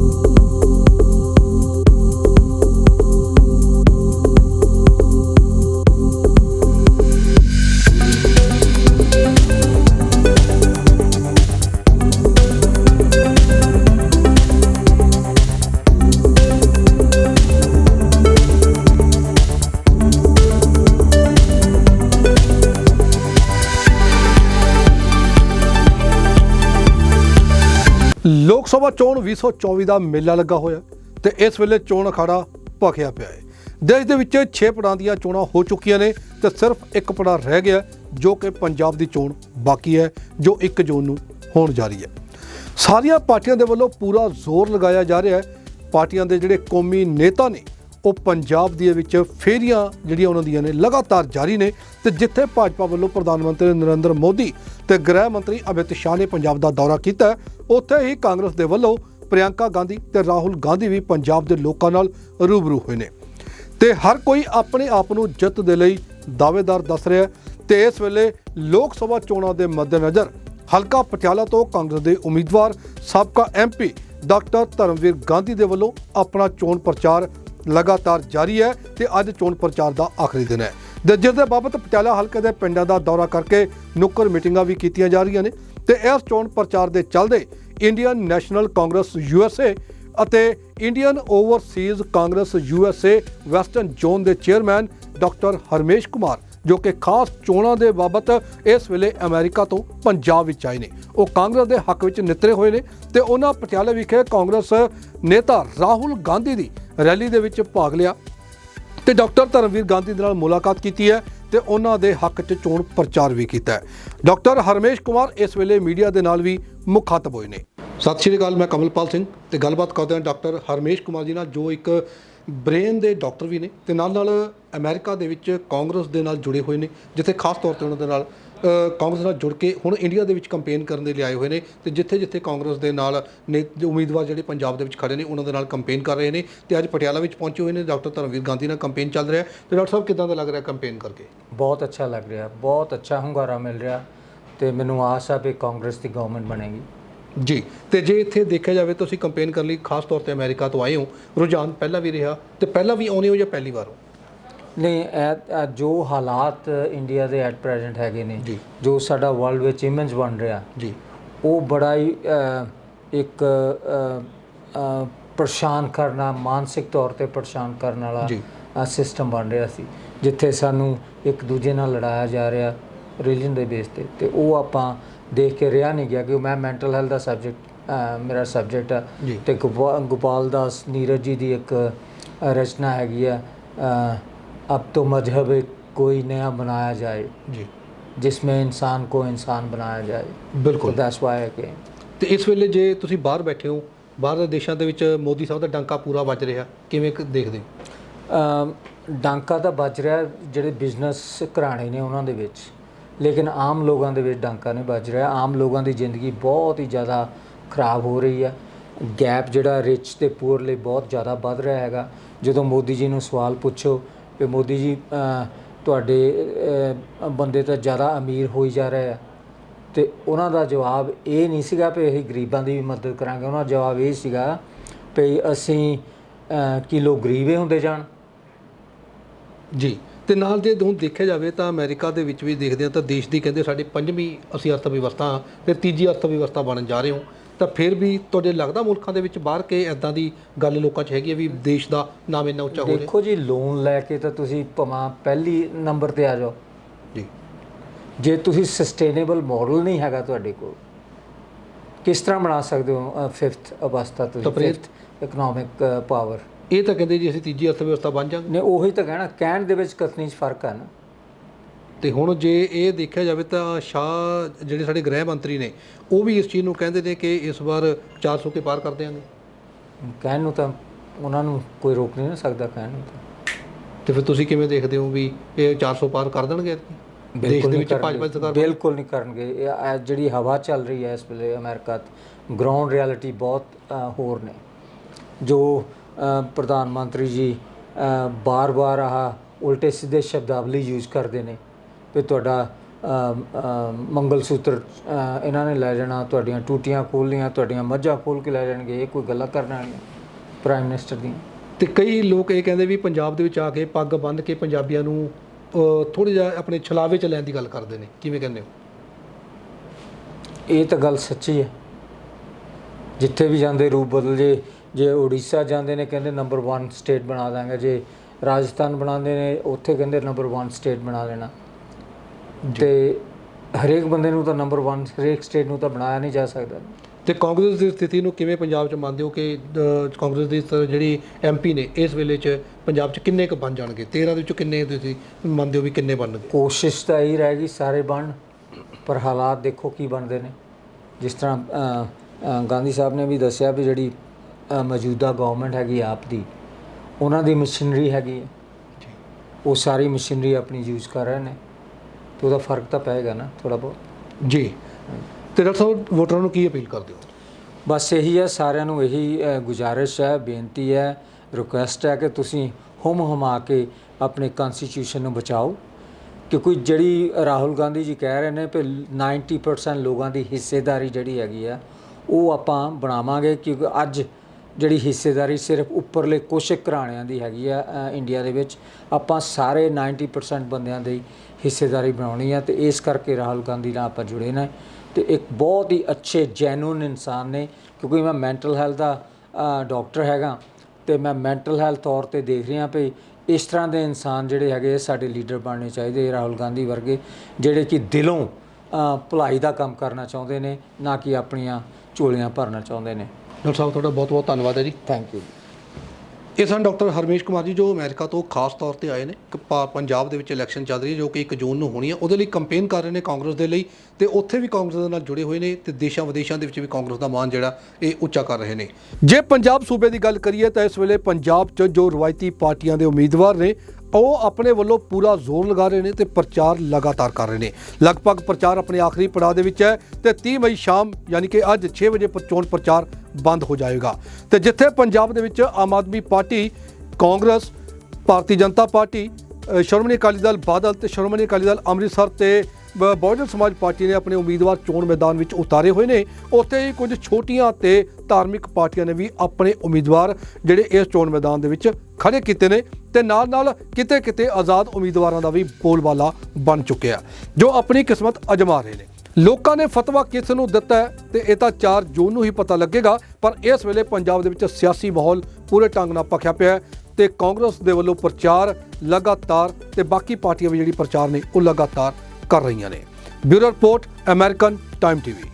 ਲੋਕ ਸਭਾ ਚੋਣ 2024 ਦਾ ਮੇਲਾ ਲੱਗਾ ਹੋਇਆ ਤੇ ਇਸ ਵੇਲੇ ਚੋਣ ਅਖਾੜਾ ਭਖਿਆ ਪਿਆ ਹੈ। ਦੇਸ਼ ਦੇ ਵਿੱਚ 6 ਪੜਾਂ ਦੀਆਂ ਚੋਣਾਂ ਹੋ ਚੁੱਕੀਆਂ ਨੇ ਤੇ ਸਿਰਫ ਇੱਕ ਪੜਾ ਰਹਿ ਗਿਆ ਜੋ ਕਿ ਪੰਜਾਬ ਦੀ ਚੋਣ ਬਾਕੀ ਹੈ, ਜੋ 1 ਜੂਨ ਨੂੰ ਹੋਣ ਜਾ ਰਹੀ ਹੈ। ਸਾਰੀਆਂ ਪਾਰਟੀਆਂ ਦੇ ਵੱਲੋਂ ਪੂਰਾ ਜ਼ੋਰ ਲਗਾਇਆ ਜਾ ਰਿਹਾ ਹੈ। ਪਾਰਟੀਆਂ ਦੇ ਜਿਹੜੇ ਕੌਮੀ ਨੇਤਾ ਨੇ ਉਹ ਪੰਜਾਬ ਦੇ ਵਿੱਚ ਫੇਰੀਆਂ ਜਿਹੜੀਆਂ ਉਹਨਾਂ ਦੀਆਂ ਨੇ, ਲਗਾਤਾਰ ਜਾਰੀ ਨੇ ਤੇ ਜਿੱਥੇ ਭਾਜਪਾ ਵੱਲੋਂ ਪ੍ਰਧਾਨ ਮੰਤਰੀ ਨਰਿੰਦਰ ਮੋਦੀ ਤੇ ਗ੍ਰਹਿ ਮੰਤਰੀ ਅਮਿਤ ਸ਼ਾਹ ਨੇ ਪੰਜਾਬ ਦਾ ਦੌਰਾ ਕੀਤਾ, ਉੱਥੇ ਹੀ ਕਾਂਗਰਸ ਦੇ ਵੱਲੋਂ ਪ੍ਰਿਯੰਕਾ ਗਾਂਧੀ ਤੇ ਰਾਹੁਲ ਗਾਂਧੀ ਵੀ ਪੰਜਾਬ ਦੇ ਲੋਕਾਂ ਨਾਲ ਰੂਬਰੂ ਹੋਏ ਨੇ। ਤੇ ਹਰ ਕੋਈ ਆਪਣੇ ਆਪ ਨੂੰ ਜਿੱਤ ਦੇ ਲਈ ਦਾਅਵੇਦਾਰ ਦੱਸ ਰਿਹਾ ਹੈ ਤੇ ਇਸ ਵੇਲੇ ਲੋਕ ਸਭਾ ਚੋਣਾਂ ਦੇ ਮੱਦੇਨਜ਼ਰ ਹਲਕਾ ਪਟਿਆਲਾ ਤੋਂ ਕਾਂਗਰਸ ਦੇ ਉਮੀਦਵਾਰ, ਸਾਬਕਾ ਐਮਪੀ ਡਾਕਟਰ ਧਰਮਵੀਰ ਗਾਂਧੀ ਦੇ ਵੱਲੋਂ ਆਪਣਾ ਚੋਣ ਪ੍ਰਚਾਰ ਲਗਾਤਾਰ ਜਾਰੀ ਹੈ ਤੇ ਅੱਜ ਚੋਣ ਪ੍ਰਚਾਰ ਦਾ ਆਖਰੀ ਦਿਨ ਹੈ। ਤੇ ਜਿਸ ਦੇ ਬਾਬਤ ਪਟਿਆਲਾ ਹਲਕੇ ਦੇ ਪਿੰਡਾਂ ਦਾ ਦੌਰਾ ਕਰਕੇ ਨੁੱਕਰ ਮੀਟਿੰਗਾਂ ਵੀ ਕੀਤੀਆਂ ਜਾ ਰਹੀਆਂ ਨੇ ਤੇ ਇਸ ਚੋਣ ਪ੍ਰਚਾਰ ਦੇ ਚੱਲਦੇ ਇੰਡੀਅਨ ਨੈਸ਼ਨਲ ਕਾਂਗਰਸ ਯੂਐਸਏ ਅਤੇ Indian Overseas Congress USA western zone ਦੇ ਚੇਅਰਮੈਨ ਡਾਕਟਰ ਹਰਮੇਸ਼ ਕੁਮਾਰ, ਜੋ ਕਿ ਖਾਸ ਚੋਣਾਂ ਦੇ ਬਾਬਤ ਇਸ ਵੇਲੇ ਅਮਰੀਕਾ ਤੋਂ ਪੰਜਾਬ ਵਿੱਚ ਆਏ ਨੇ। ਉਹ ਕਾਂਗਰਸ ਦੇ ਹੱਕ ਵਿੱਚ ਨਿਤਰੇ ਹੋਏ ਨੇ ਤੇ ਉਹਨਾਂ ਪਟਿਆਲਾ ਵਿਖੇ ਕਾਂਗਰਸ ਨੇਤਾ ਰਾਹੁਲ ਗਾਂਧੀ ਦੀ ਰੈਲੀ ਦੇ ਵਿੱਚ ਭਾਗ ਲਿਆ ਤੇ ਡਾਕਟਰ ਧਰਮਵੀਰ ਗਾਂਧੀ ਦੇ ਨਾਲ ਮੁਲਾਕਾਤ ਕੀਤੀ ਹੈ ਤੇ ਉਹਨਾਂ ਦੇ ਹੱਕ 'ਚ ਚੋਣ ਪ੍ਰਚਾਰ ਵੀ ਕੀਤਾ ਹੈ। ਡਾਕਟਰ ਹਰਮੇਸ਼ ਕੁਮਾਰ ਇਸ ਵੇਲੇ ਮੀਡੀਆ ਦੇ ਨਾਲ ਵੀ ਮੁਖਾਤਬ ਹੋਏ ਨੇ। ਸਤਿ ਸ਼੍ਰੀ ਅਕਾਲ, ਮੈਂ ਕਮਲਪਾਲ ਸਿੰਘ ਤੇ ਗੱਲਬਾਤ ਕਰਦੇ ਹਾਂ ਡਾਕਟਰ ਹਰਮੇਸ਼ ਕੁਮਾਰ ਜੀ ਨਾਲ, ਜੋ ਇੱਕ ਬ੍ਰੇਨ ਦੇ ਡਾਕਟਰ ਵੀ ਨੇ ਤੇ ਨਾਲ ਨਾਲ ਅਮਰੀਕਾ ਦੇ ਵਿੱਚ ਕਾਂਗਰਸ ਦੇ ਨਾਲ ਜੁੜੇ ਹੋਏ ਨੇ, ਜਿੱਥੇ ਖਾਸ ਤੌਰ ਤੇ ਉਹਨਾਂ ਦੇ ਨਾਲ ਕਾਂਗਰਸ ਨਾਲ ਜੁੜ ਕੇ ਹੁਣ ਇੰਡੀਆ ਦੇ ਵਿੱਚ ਕੰਪੇਨ ਕਰਨ ਦੇ ਲਈ ਆਏ ਹੋਏ ਨੇ ਤੇ ਜਿੱਥੇ ਜਿੱਥੇ ਕਾਂਗਰਸ ਦੇ ਨਾਲ ਨੇ ਉਮੀਦਵਾਰ ਜਿਹੜੇ ਪੰਜਾਬ ਦੇ ਵਿੱਚ ਖੜੇ ਨੇ ਉਹਨਾਂ ਦੇ ਨਾਲ ਕੰਪੇਨ ਕਰ ਰਹੇ ਨੇ ਤੇ ਅੱਜ ਪਟਿਆਲਾ ਵਿੱਚ ਪਹੁੰਚੇ ਹੋਏ ਨੇ ਡਾਕਟਰ ਧਰਮਵੀਰ ਗਾਂਧੀ ਨਾਲ ਕੰਪੇਨ ਚੱਲ ਰਿਹਾ ਤੇ ਡਾਕਟਰ ਸਾਹਿਬ ਕਿਦਾਂ ਦਾ ਲੱਗ ਰਿਹਾ ਕੰਪੇਨ ਕਰਕੇ? ਬਹੁਤ ਅੱਛਾ ਲੱਗ ਰਿਹਾ ਬਹੁਤ ਅੱਛਾ ਹੁੰਗਾਰਾ ਮਿਲ ਰਿਹਾ ਤੇ ਮੈਨੂੰ ਆਸ ਆ ਵੀ ਕਾਂਗਰਸ ਦੀ ਗਵਰਨਮੈਂਟ ਬਣੇਗੀ। ਜੀ ਤੇ ਜੇ ਇੱਥੇ ਦੇਖਿਆ ਜਾਵੇ ਤੁਸੀਂ ਕੰਪੇਨ ਕਰਨ ਲਈ ਖਾਸ ਤੌਰ ਤੇ ਅਮਰੀਕਾ ਤੋਂ ਆਏ ਹੋ ਰੁਝਾਨ ਪਹਿਲਾਂ ਵੀ ਰਿਹਾ ਤੇ ਪਹਿਲਾਂ ਵੀ ਆਉਣੇ ਹੋ ਜਾਂ ਪਹਿਲੀ ਵਾਰ ਹੋ? ਨਹੀਂ ਇਹ ਇਹ ਜੋ ਹਾਲਾਤ ਇੰਡੀਆ ਦੇ ਐਟ ਪ੍ਰੈਜ਼ੈਂਟ ਹੈਗੇ ਨੇ ਜੀ। ਜੋ ਸਾਡਾ ਵਰਲਡ ਵਿੱਚ ਇਮੇਜ ਬਣ ਰਿਹਾ ਜੀ ਉਹ ਬੜਾ ਹੀ ਇੱਕ ਪਰੇਸ਼ਾਨ ਕਰਨਾ ਮਾਨਸਿਕ ਤੌਰ ਤੇ ਪਰੇਸ਼ਾਨ ਕਰਨ ਵਾਲਾ। ਸਿਸਟਮ ਬਣ ਰਿਹਾ ਸੀ ਜਿੱਥੇ ਸਾਨੂੰ ਇੱਕ ਦੂਜੇ ਨਾਲ ਲੜਾਇਆ ਜਾ ਰਿਹਾ ਰਿਲੀਜਨ ਦੇ ਬੇਸ ਤੇ ਤੇ ਉਹ ਆਪਾਂ ਦੇਖ ਕੇ ਰਿਹਾ ਨਹੀਂ ਗਿਆ ਕਿ ਮੈਂ ਮੈਂਟਲ ਹੈਲਥ ਦਾ ਸਬਜੈਕਟ ਮੇਰਾ ਸਬਜੈਕਟ ਆ ਜੀ। ਤੇ ਗੋਪਾ- ਗੋਪਾਲ ਦਾਸ ਨੀਰਜ ਜੀ ਦੀ ਇੱਕ ਅ, ਰਚਨਾ ਹੈਗੀ ਆ ਅ, अब तो मजहब कोई नया बनाया जाए ਜੀ जिसमें इंसान को इंसान बनाया जाए। ਬਿਲਕੁਲ दैट्स व्हाई अगेन ਤੇ ਇਸ ਵੇਲੇ ਜੇ ਤੁਸੀਂ ਬਾਹਰ ਬੈਠੇ ਹੋ ਬਾਹਰ ਦੇ ਦੇਸ਼ਾਂ ਦੇ ਵਿੱਚ ਮੋਦੀ ਸਾਹਿਬ ਦਾ ਡੰਕਾ ਪੂਰਾ ਵੱਜ ਰਿਹਾ ਕਿਵੇਂ ਕ- ਦੇਖਦੇ ਹੋ ਅਮ ਡਾਂਕਾ ਤਾਂ ਵੱਜ ਰਿਹਾ ਜਿਹੜੇ ਬਿਜ਼ਨਸ ਘਰਾਣੇ ਨੇ ਉਹਨਾਂ ਦੇ ਵਿੱਚ ਲੇਕਿਨ ਆਮ ਲੋਕਾਂ ਦੇ ਵਿੱਚ ਡਾਂਕਾ ਨਹੀਂ ਵੱਜ ਰਿਹਾ ਆਮ ਲੋਕਾਂ ਦੀ ਜ਼ਿੰਦਗੀ ਬਹੁਤ ਹੀ ਜ਼ਿਆਦਾ ਖਰਾਬ ਹੋ ਰਹੀ ਹੈ ਗੈਪ ਜਿਹੜਾ ਰਿਚ ਤੇ ਪੂਅਰ ਲਈ ਬਹੁਤ ਜ਼ਿਆਦਾ ਵੱਧ ਰਿਹਾ ਹੈਗਾ ਜਦੋਂ ਮੋਦੀ ਜੀ ਨੂੰ ਸਵਾਲ ਪੁੱਛੋ ਕਿ ਮੋਦੀ ਜੀ ਤੁਹਾਡੇ ਬੰਦੇ ਤਾਂ ਜ਼ਿਆਦਾ ਅਮੀਰ ਹੋਈ ਜਾ ਰਹੇ ਆ। ਤੇ ਉਹਨਾਂ ਦਾ ਜਵਾਬ ਇਹ ਨਹੀਂ ਸੀਗਾ ਵੀ ਅਸੀਂ ਗਰੀਬਾਂ ਦੀ ਵੀ ਮਦਦ ਕਰਾਂਗੇ। ਉਹਨਾਂ ਦਾ ਜਵਾਬ ਇਹ ਸੀਗਾ ਵੀ ਅਸੀਂ ਅ, ਕੀ ਲੋਕ ਗਰੀਬੇ ਹੁੰਦੇ ਜਾਣ। ਜੀ ਤੇ ਨਾਲ ਜੇ ਹੁਣ ਦੇਖਿਆ ਜਾਵੇ ਤਾਂ ਅਮਰੀਕਾ ਦੇ ਵਿੱਚ ਵੀ ਦੇਖਦੇ ਆ ਤਾਂ ਦੇਸ਼ ਦੀ ਕਹਿੰਦੇ ਸਾਡੀ ਪੰਜਵੀਂ ਅਸੀਂ ਅਰਥ ਵਿਵਸਥਾ ਹਾਂ, ਤੀਜੀ ਅਰਥ ਵਿਵਸਥਾ ਬਣਨ ਜਾ ਰਹੇ ਹੋ। ਤਾਂ ਫਿਰ ਵੀ ਤੁਹਾਡੇ ਲੱਗਦਾ ਮੁਲਕਾਂ ਦੇ ਵਿੱਚ ਬਾਹਰ ਕੇ ਐਦਾਂ ਦੀ ਗੱਲ ਲੋਕਾਂ 'ਚ ਹੈਗੀ ਹੈ ਵੀ ਦੇਸ਼ ਦਾ ਨਾਮ ਇੰਨਾ ਉੱਚਾ ਹੋ ਰਿਹਾ? ਦੇਖੋ ਜੀ ਲੋਨ ਲੈ ਕੇ ਤਾਂ ਤੁਸੀਂ ਭਵਾਂ ਪਹਿਲੀ ਨੰਬਰ ਤੇ ਆ ਜਾਓ। ਜੀ। ਜੇ ਤੁਸੀਂ ਸਸਟੇਨੇਬਲ ਮਾਡਲ ਨਹੀਂ ਹੈਗਾ ਤੁਹਾਡੇ ਕੋਲ ਕਿਸ ਤਰ੍ਹਾਂ ਬਣਾ ਸਕਦੇ ਹੋ ਫਿਫਥ ਅਵਸਥਾ ਤਾਂ ਤੁਸੀਂ ਫਿਰ- ਫਿਫਥ ਇਕਨੋਮਿਕ ਪਾਵਰ ਇਹ ਤਾਂ ਕਹਿੰਦੇ ਜੀ ਅਸੀਂ ਤੀਜੀ ਅਰਥ ਵਿਵਸਥਾ ਬਣ ਜਾਾਂਗੇ। ਨੇ ਉਹੀ ਤਾਂ ਕਹਿਣਾ ਕਹਿਣ ਦੇ ਵਿੱਚ ਕਥਨੀ 'ਚ ਫ਼ਰਕ ਹੈ ਨਾ। ਤੇ ਹੁਣ ਜੇ ਇਹ ਦੇਖਿਆ ਜਾਵੇ ਤਾਂ ਸ਼ਾਹ ਜਿਹੜੇ ਸਾਡੇ ਗ੍ਰਹਿ ਮੰਤਰੀ ਨੇ ਉਹ ਵੀ ਇਸ ਚੀਜ਼ ਨੂੰ ਕਹਿੰਦੇ ਨੇ ਕਿ ਇਸ ਵਾਰ 400 ਕੇ ਪਾਰ ਕਰ ਦਿਆਂਗੇ ਕਹਿਣ ਨੂੰ ਤਾਂ ਉਹਨਾਂ ਨੂੰ ਕੋਈ ਰੋਕ ਨਹੀਂ ਸਕਦਾ ਕਹਿਣ ਨੂੰ ਤਾਂ। ਤੇ ਫਿਰ ਤੁਸੀਂ ਕਿਵੇਂ ਦੇਖਦੇ ਹੋ ਵੀ ਇਹ 400 ਪਾਰ ਕਰ ਦੇਣਗੇ ਦੇਸ਼ ਦੇ ਵਿੱਚ ਭਾਜਪਾ। ਸਰਕਾਰ ਬਿਲਕੁਲ ਨਹੀਂ ਕਰਨਗੇ। ਇਹ ਜਿਹੜੀ ਹਵਾ ਚੱਲ ਰਹੀ ਹੈ ਇਸ ਵੇਲੇ ਅਮਰੀਕਾ 'ਚ ਗਰਾਊਂਡ ਰਿਐਲਿਟੀ ਬਹੁਤ ਹੋਰ ਨੇ। ਜੋ ਪ੍ਰਧਾਨ ਮੰਤਰੀ ਜੀ ਬਾਰ-ਬਾਰ ਆਹ ਉਲਟੇ ਸਿੱਧੇ ਸ਼ਬਦਾਵਲੀ ਯੂਜ਼ ਕਰਦੇ ਨੇ। ਵੀ ਤੁਹਾਡਾ ਮੰਗਲ ਸੂਤਰ ਇਹਨਾਂ ਨੇ ਲੈ ਜਾਣਾ ਤੁਹਾਡੀਆਂ ਟੂਟੀਆਂ ਖੋਲ੍ਹਣੀਆਂ ਤੁਹਾਡੀਆਂ ਮੱਝਾਂ ਖੋਲ ਕੇ ਲੈ ਜਾਣਗੇ ਇਹ ਕੋਈ ਗੱਲਾਂ ਕਰਨ ਵਾਲੀਆਂ ਪ੍ਰਾਈਮ ਮਿਨਿਸਟਰ ਦੀਆਂ। ਤੇ ਕਈ ਲੋਕ ਇਹ ਕਹਿੰਦੇ ਵੀ ਪੰਜਾਬ ਦੇ ਵਿੱਚ ਆ ਕੇ ਪੱਗ ਬੰਨ੍ਹ ਕੇ ਪੰਜਾਬੀਆਂ ਨੂੰ ਥੋੜੀ ਜਿਹਾ ਆਪਣੇ ਛਲਾਵੇ ਚ ਲੈਣ ਦੀ ਗੱਲ ਕਰਦੇ ਨੇ। ਕਿਵੇਂ ਕਹਿੰਦੇ ਹੋ? ਇਹ ਤਾਂ ਗੱਲ ਸੱਚੀ ਹੈ। ਜਿੱਥੇ ਵੀ ਜਾਂਦੇ ਰੂਪ ਬਦਲ ਜੇ ਜੇ ਉੜੀਸਾ ਜਾਂਦੇ ਨੇ ਕਹਿੰਦੇ ਨੰਬਰ 1 ਸਟੇਟ ਬਣਾ ਦਾਂਗੇ ਜੇ ਰਾਜਸਥਾਨ ਬਣਾਉਂਦੇ ਨੇ ਉੱਥੇ ਕਹਿੰਦੇ ਨੰਬਰ 1 ਸਟੇਟ ਬਣਾ ਦੇਣਾ। ਤੇ ਹਰੇਕ ਬੰਦੇ ਨੂੰ ਤਾਂ ਨੰਬਰ 1 ਹਰੇਕ ਸਟੇਟ ਨੂੰ ਤਾਂ ਬਣਾਇਆ ਨਹੀਂ ਜਾ ਸਕਦਾ। ਤੇ ਕਾਂਗਰਸ ਦੀ ਸਥਿਤੀ ਨੂੰ ਕਿਵੇਂ ਪੰਜਾਬ 'ਚ ਮੰਨਦੇ ਹੋ ਕਿ ਅ, ਕਾਂਗਰਸ ਦੀ ਸ- ਜਿਹੜੀ ਐਮਪੀ ਨੇ ਇਸ ਵੇਲੇ 'ਚ ਪੰਜਾਬ 'ਚ ਕਿੰਨੇ ਕੁ ਬਣ ਜਾਣਗੇ? 13 ਦੇ ਵਿੱਚੋਂ ਕਿੰਨੇ ਤੁਸੀਂ ਮੰਨਦੇ ਹੋ ਵੀ ਕਿੰਨੇ ਬਣਨਗੇ? ਕੋਸ਼ਿਸ਼ ਤਾਂ ਇਹੀ ਰਹੇਗੀ ਸਾਰੇ ਬਣ ਪਰ ਹਾਲਾਤ ਦੇਖੋ ਕੀ ਬਣਦੇ ਨੇ। ਜਿਸ ਤਰ੍ਹਾਂ ਅ, ਅ, ਗਾਂਧੀ ਸਾਹਿਬ ਨੇ ਵੀ ਦੱਸਿਆ ਵੀ ਜਿਹੜੀ ਅ, ਮੌਜੂਦਾ ਗਵਰਨਮੈਂਟ ਹੈਗੀ ਆਪ ਦੀ ਉਹਨਾਂ ਦੀ ਮਸ਼ੀਨਰੀ ਹੈਗੀ ਹੈ। ਉਹ ਸਾਰੀ ਮਸ਼ੀਨਰੀ ਆਪਣੀ ਯੂਜ਼ ਕਰ ਰਹੇ ਨੇ। ਤੇ ਉਹਦਾ ਫ਼ਰਕ ਤਾਂ ਪਏਗਾ ਨਾ ਥੋੜਾ ਬਹੁਤ। ਜੀ। ਤੇ ਡਾਕਟਰ ਸਾਹਿਬ ਵੋਟਰਾਂ ਨੂੰ ਕੀ ਅਪੀਲ ਕਰਦੇ ਹੋ? ਬਸ ਇਹੀ ਹੈ ਸਾਰਿਆਂ ਨੂੰ ਇਹੀ ਗੁਜ਼ਾਰਿਸ਼ ਹੈ ਬੇਨਤੀ ਹੈ ਰਿਕੁਐਸਟ ਹੈ ਕਿ ਤੁਸੀਂ ਹੁਮ ਹੁਮਾ ਕੇ ਆਪਣੇ ਕਨਸਟੀਟਿਊਸ਼ਨ ਨੂੰ ਬਚਾਓ। ਕਿਉਂਕਿ ਜਿਹੜੀ ਰਾਹੁਲ ਗਾਂਧੀ ਜੀ ਕਹਿ ਰਹੇ ਨੇ ਕਿ 90% ਲੋਕਾਂ ਦੀ ਹਿੱਸੇਦਾਰੀ ਜਿਹੜੀ ਹੈਗੀ ਆ ਉਹ ਆਪਾਂ ਬਣਾਵਾਂਗੇ ਕਿਉਂਕਿ ਅੱਜ ਜਿਹੜੀ ਹਿੱਸੇਦਾਰੀ ਸਿਰਫ ਉੱਪਰਲੇ ਕੁਛ ਘਰਾਣਿਆਂ ਦੀ ਹੈਗੀ ਆ ਇੰਡੀਆ ਦੇ ਵਿੱਚ ਆਪਾਂ ਸਾਰੇ 90% ਬੰਦਿਆਂ ਦੀ ਹਿੱਸੇਦਾਰੀ ਬਣਾਉਣੀ ਆ ਤੇ ਇਸ ਕਰਕੇ ਰਾਹੁਲ ਗਾਂਧੀ ਨਾਲ ਆਪਾਂ ਜੁੜੇ ਨੇ ਤੇ ਇੱਕ ਬਹੁਤ ਹੀ ਅੱਛੇ ਜੈਨੂਨ ਇਨਸਾਨ ਨੇ ਕਿਉਂਕਿ ਮੈਂ ਮੈਂਟਲ ਹੈਲਥ ਦਾ ਡਾਕਟਰ ਹੈਗਾ ਤੇ ਮੈਂ ਮੈਂਟਲ ਹੈਲਥ ਤੌਰ ਤੇ ਦੇਖ ਰਿਹਾ ਵੀ ਇਸ ਤਰ੍ਹਾਂ ਦੇ ਇਨਸਾਨ ਜਿਹੜੇ ਹੈਗੇ ਸਾਡੇ ਲੀਡਰ ਬਣਨੇ ਚਾਹੀਦੇ ਰਾਹੁਲ ਗਾਂਧੀ ਵਰਗੇ ਜਿਹੜੇ ਕਿ ਦਿਲੋਂ ਭਲਾਈ ਦਾ ਕੰਮ ਕਰਨਾ ਚਾਹੁੰਦੇ ਨੇ ਨਾ ਕਿ ਆਪਣੀਆਂ ਝੋਲੀਆਂ ਭਰਨਾ ਚਾਹੁੰਦੇ ਨੇ। ਡਾਕਟਰ ਸਾਹਿਬ ਤੁਹਾਡਾ ਬਹੁਤ ਬਹੁਤ ਧੰਨਵਾਦ ਹੈ ਜੀ। ਥੈਂਕ ਯੂ ਇਹ ਸਨ ਡਾਕਟਰ ਹਰਮੇਸ਼ ਕੁਮਾਰ ਜੀ ਜੋ ਅਮਰੀਕਾ ਤੋਂ ਖਾਸ ਤੌਰ ਤੇ ਆਏ ਨੇ। ਪਾ- ਪੰਜਾਬ ਦੇ ਵਿੱਚ ਇਲੈਕਸ਼ਨ ਚੱਲ ਰਹੀ ਹੈ ਜੋ ਕਿ 1 ਜੂਨ ਨੂੰ ਹੋਣੀ ਹੈ। ਉਹਦੇ ਲਈ ਕੰਪੇਨ ਕਰ ਰਹੇ ਨੇ ਕਾਂਗਰਸ ਦੇ ਲਈ ਤੇ ਉੱਥੇ ਵੀ ਕਾਂਗਰਸ ਦੇ ਨਾਲ ਜੁੜੇ ਹੋਏ ਨੇ ਤੇ ਦੇਸ਼ਾਂ ਵਿਦੇਸ਼ਾਂ ਦੇ ਵਿੱਚ ਵੀ ਕਾਂਗਰਸ ਦਾ ਮਾਨ ਜਿਹੜਾ ਇਹ ਉੱਚਾ ਕਰ ਰਹੇ ਨੇ। ਜੇ ਪੰਜਾਬ ਸੂਬੇ ਦੀ ਗੱਲ ਕਰੀਏ ਤਾਂ ਇਸ ਵੇਲੇ ਪੰਜਾਬ 'ਚ ਜੋ ਰਵਾਇਤੀ ਪਾਰਟੀਆਂ ਦੇ ਉਮੀਦਵਾਰ ਨੇ ਉਹ ਆਪਣੇ ਵੱਲੋਂ ਪੂਰਾ ਜ਼ੋਰ ਲਗਾ ਰਹੇ ਨੇ ਤੇ ਪ੍ਰਚਾਰ ਲਗਾਤਾਰ ਕਰ ਰਹੇ ਨੇ। ਲਗਭਗ ਪ੍ਰਚਾਰ ਆਪਣੇ ਆਖਰੀ ਪੜਾਅ ਦੇ ਵਿੱਚ ਹੈ ਤੇ 30 ਮਈ ਸ਼ਾਮ, ਯਾਨੀ ਕਿ ਅੱਜ 6 ਵਜੇ ਚੋਣ ਪ੍ਰਚਾਰ ਬੰਦ ਹੋ ਜਾਏਗਾ। ਤੇ ਜਿੱਥੇ ਪੰਜਾਬ ਦੇ ਵਿੱਚ Aam Aadmi party, Congress, Bharatiya Janata party Shiromani Akali Dal Badal ਤੇ ਸ਼੍ਰੋਮਣੀ ਅਕਾਲੀ ਦਲ ਅੰਮ੍ਰਿਤਸਰ ਤੇ ਬ- ਬਹੁਜਨ ਸਮਾਜ ਪਾਰਟੀ ਨੇ ਆਪਣੇ ਉਮੀਦਵਾਰ ਚੋਣ ਮੈਦਾਨ ਵਿੱਚ ਉਤਾਰੇ ਹੋਏ ਨੇ। ਉੱਥੇ ਹੀ ਕੁਝ ਛੋਟੀਆਂ ਤੇ ਧਾਰਮਿਕ ਪਾਰਟੀਆਂ ਨੇ ਵੀ ਆਪਣੇ ਉਮੀਦਵਾਰ ਜਿਹੜੇ ਇਸ ਚੋਣ ਮੈਦਾਨ ਦੇ ਵਿੱਚ ਖੜੇ ਕੀਤੇ ਨੇ ਤੇ ਨਾਲ ਨਾਲ ਕਿਤੇ ਕਿਤੇ ਆਜ਼ਾਦ ਉਮੀਦਵਾਰਾਂ ਦਾ ਵੀ ਬੋਲਬਾਲਾ ਬਣ ਚੁੱਕਿਆ ਜੋ ਆਪਣੀ ਕਿਸਮਤ ਅਜਮਾ ਰਹੇ ਨੇ। ਲੋਕਾਂ ਨੇ ਫਤਵਾ ਕਿਸ ਨੂੰ ਦਿੱਤਾ ਹੈ ਤੇ ਇਹ ਤਾਂ 4 ਜੂਨ ਨੂੰ ਹੀ ਪਤਾ ਲੱਗੇਗਾ, ਪਰ ਇਸ ਵੇਲੇ ਪੰਜਾਬ ਦੇ ਵਿੱਚ ਸਿਆਸੀ ਮਾਹੌਲ ਪੂਰੇ ਢੰਗ ਨਾਲ ਭਖਿਆ ਪਿਆ ਹੈ ਤੇ ਕਾਂਗਰਸ ਦੇ ਵੱਲੋਂ ਪ੍ਰਚਾਰ ਲਗਾਤਾਰ ਤੇ ਬਾਕੀ ਪਾਰਟੀਆਂ ਵੀ ਜਿਹੜੀ ਪ੍ਰਚਾਰ ਨੇ ਉਹ ਲਗਾਤਾਰ ਕਰ ਰਹੀਆਂ ਨੇ। Bureau report, American time TV.